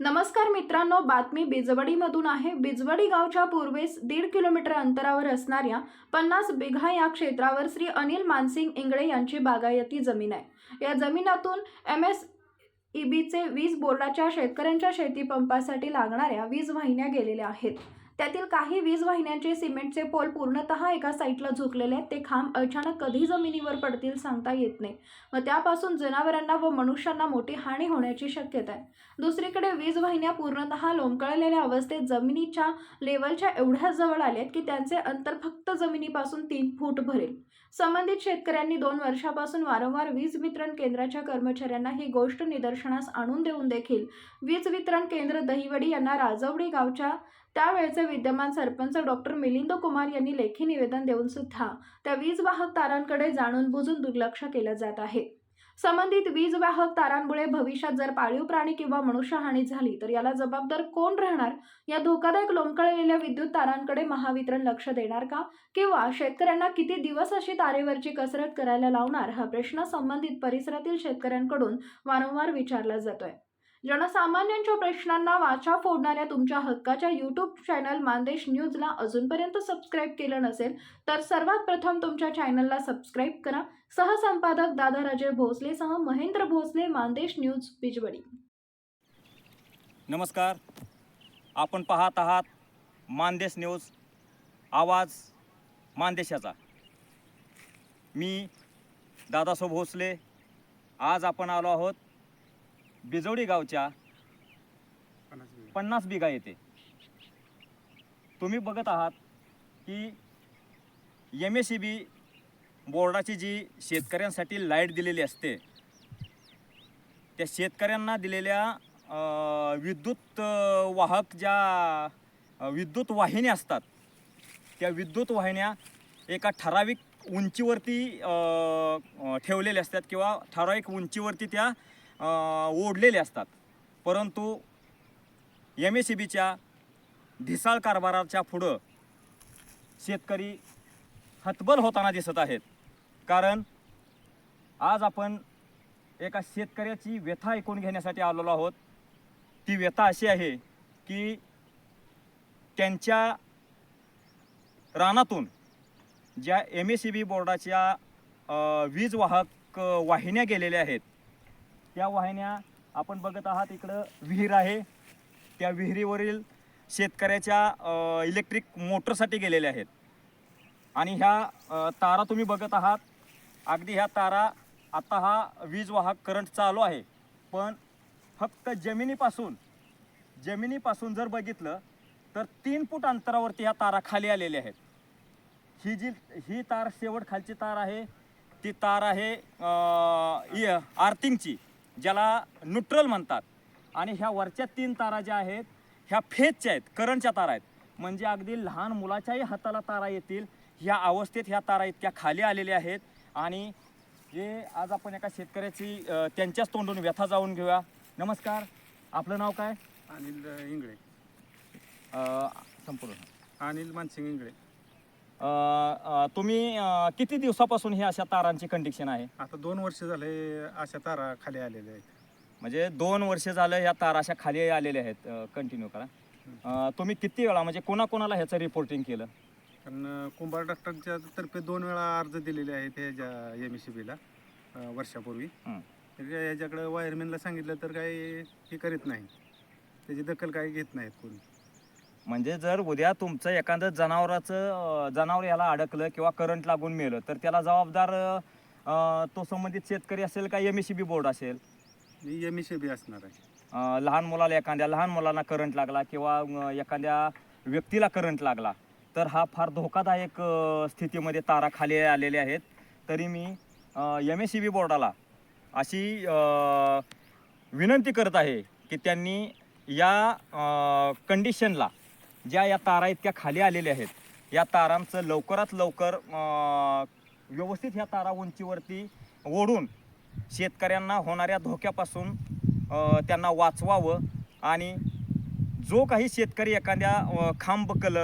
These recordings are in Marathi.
नमस्कार मित्रांनो बातमी बिजवडीमधून आहे. बिजवडी गावच्या पूर्वेस दीड किलोमीटर अंतरावर असणाऱ्या पन्नास बिघा या क्षेत्रावर श्री अनिल मानसिंग इंगळे यांची बागायती जमीन आहे. या जमिनातून एम एस ईबीचे वीज बोर्डाच्या शेतकऱ्यांच्या शेतीपंपासाठी लागणाऱ्या वीज वाहिन्या गेलेल्या आहेत. त्यातील काही वीज वाहिन्यांचे सिमेंटचे पोल पूर्णतः एका साईटला झुकलेले आहेत. ते खांब अचानक कधी जमिनीवर पडतील सांगता येत नाही. व त्यापासून जनावरांना व मनुष्यांना मोठी हानी होण्याची शक्यता आहे. दुसरीकडे वीज वाहिन्या पूर्णतः लोंबकळलेल्या अवस्थेत जमिनीच्या लेवलच्या एवढ्या जवळ आल्यात की त्यांचे अंतर फक्त जमिनीपासून तीन फूट भरेल. संबंधित शेतकऱ्यांनी दोन वर्षापासून वारंवार वीज वितरण केंद्राच्या कर्मचाऱ्यांना ही गोष्ट निदर्शनास आणून देऊन देखील वीज वितरण केंद्र दहिवडी यांना राजवडी गावच्या त्यावेळचे विद्यमान सरपंच डॉक्टर मिलिंद कुमार यांनी लेखी निवेदन देऊन सुद्धा त्या वीज वाहक तारांकडे जाणून बुजून दुर्लक्ष केलं जात आहे. संबंधित वीज वाहक तारांमुळे भविष्यात जर पाळीव प्राणी किंवा मनुष्यहानी झाली तर याला जबाबदार कोण राहणार? या धोकादायक लोंबकळलेल्या विद्युत तारांकडे महावितरण लक्ष देणार का? किंवा शेतकऱ्यांना किती दिवस अशी तारेवरची कसरत करायला लावणार? हा प्रश्न संबंधित परिसरातील शेतकऱ्यांकडून वारंवार विचारला जातोय. जनसामान्यांच्या प्रश्नांना वाचा फोडणाऱ्या तुमच्या हक्काच्या यूट्यूब चॅनल मानदेश न्यूजला अजूनपर्यंत सबस्क्राईब केलं नसेल तर सर्वात प्रथम तुमच्या चॅनलला सबस्क्राईब करा. सहसंपादक दादाराजे भोसलेसह महेंद्र भोसले मानदेश न्यूज बिजवडी नमस्कार. आपण पाहत आहात मानदेश न्यूज आवाज मानदेशाचा. मी दादासो भोसले. आज आपण आलो आहोत बिजवडी गावच्या पन्नास बिघा. येथे तुम्ही बघत आहात की एम एस सी बी बोर्डाची जी शेतकऱ्यांसाठी लाइट दिलेली असते त्या शेतकऱ्यांना दिलेल्या विद्युत वाहक ज्या विद्युत वाहिन्या असतात त्या विद्युत वाहिन्या एका ठराविक उंचीवरती ठेवलेल्या असतात किंवा ठराविक उंचीवरती त्या ओढलेले असतात. परंतु एम एस सी बीच्या ढिसाळ कारभाराच्या पुढं शेतकरी हतबल होताना दिसत आहेत. कारण आज आपण एका शेतकऱ्याची व्यथा ऐकून घेण्यासाठी आलेलो आहोत. ती व्यथा अशी आहे की त्यांच्या रानातून ज्या एम एस सी बी बोर्डाच्या वीज वाहक वाहिन्या गेलेल्या आहेत त्या वाहिन्या आपण बघत आहात इकडं विहीर आहे. त्या विहिरीवरील शेतकऱ्याच्या इलेक्ट्रिक मोटरसाठी गेलेल्या आहेत. आणि ह्या तारा तुम्ही बघत आहात. अगदी ह्या तारा आता हा वीज वाहक करंट चालू आहे. पण फक्त जमिनीपासून जमिनीपासून जर बघितलं तर तीन फूट अंतरावरती ह्या तारा खाली आलेल्या आहेत. ही जी ही तार शेवट खालची तार आहे. ती तार आहे इ- आर्थिंगची. ज्याला न्यूट्रल म्हणतात. आणि ह्या वरच्या तीन तारा ज्या आहेत ह्या फेजच्या आहेत करंटच्या तारा आहेत. म्हणजे अगदी लहान मुलाच्याही हाताला तारा येतील ह्या अवस्थेत ह्या तारा इतक्या खाली आलेल्या आहेत. आणि हे आज आपण एका शेतकऱ्याची त्यांच्याच तोंडून व्यथा जाऊन घेऊया. नमस्कार. आपलं नाव काय? अनिल इंगळे. संपूर्ण. अनिल मानसिंग इंगळे. तुम्ही अं, किती दिवसापासून हे अशा तारांची कंडिक्शन आहे? आता दोन वर्ष झाले अशा तारा खाली आलेल्या आहेत. म्हणजे दोन वर्ष झालं ह्या तारा अशा खाली आलेल्या आहेत कंटिन्यू करा. अं, तुम्ही किती वेळा म्हणजे कोणाकोणाला ह्याचं रिपोर्टिंग केलं? कारण कुंभार डॉक्टरच्या तर्फे दोन वेळा अर्ज दिलेले आहेत ह्याच्या एम एस सी बीला वर्षापूर्वी. हं. तर काय ह्याच्याकडे वायरमॅनला सांगितलं तर काही हे करीत नाही. त्याची दखल काही घेत नाहीत कोणी. म्हणजे जर उद्या तुमचं एखादं जनावराचं जनावर याला अडकलं किंवा करंट लागून मेलं तर त्याला जबाबदार अं, तो संबंधित शेतकरी असेल का एम बी बोर्ड असेल? मी एम एस सी बी असणार आहे. अं, लहान मुलाला एखाद्या लहान मुलांना करंट लागला किंवा अं, एखाद्या व्यक्तीला करंट लागला तर हा फार धोकादायक अं, स्थितीमध्ये तारा खाली आलेले आहेत. तरी मी एम एस सी बी बोर्डाला अशी अं, विनंती करत आहे की त्यांनी या कंडिशनला ज्या या तारा इतक्या खाली आलेल्या आहेत या तारांचं लवकरात लवकर व्यवस्थित ह्या तारा उंचीवरती ओढून शेतकऱ्यांना होणाऱ्या धोक्यापासून त्यांना वाचवावं आणि जो काही शेतकरी एखाद्या खांब कल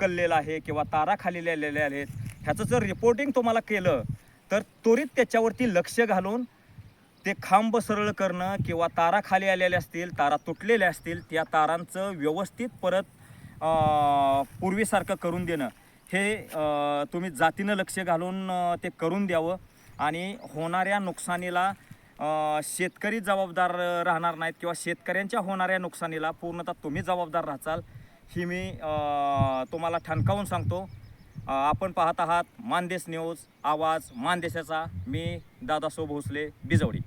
कललेला आहे किंवा तारा खाली आलेल्या आहेत ह्याचं जर रिपोर्टिंग तुम्हाला केलं तर त्वरित त्याच्यावरती लक्ष घालून ते खांब सरळ करणं किंवा तारा खाली आलेल्या असतील तारा तुटलेल्या असतील त्या तारांचं व्यवस्थित परत पूर्वीसारखं करून देणं. हे तुम्ही जातीनं लक्ष घालून ते करून द्यावं आणि होणाऱ्या नुकसानीला शेतकरी जबाबदार राहणार नाहीत किंवा शेतकऱ्यांच्या होणाऱ्या नुकसानीला पूर्णतः तुम्ही जबाबदार राहचाल ही मी तुम्हाला ठणकावून सांगतो. आपण पाहत आहात मानदेश न्यूज आवाज मानदेशाचा. मी दादासो भोसले बिजवडी.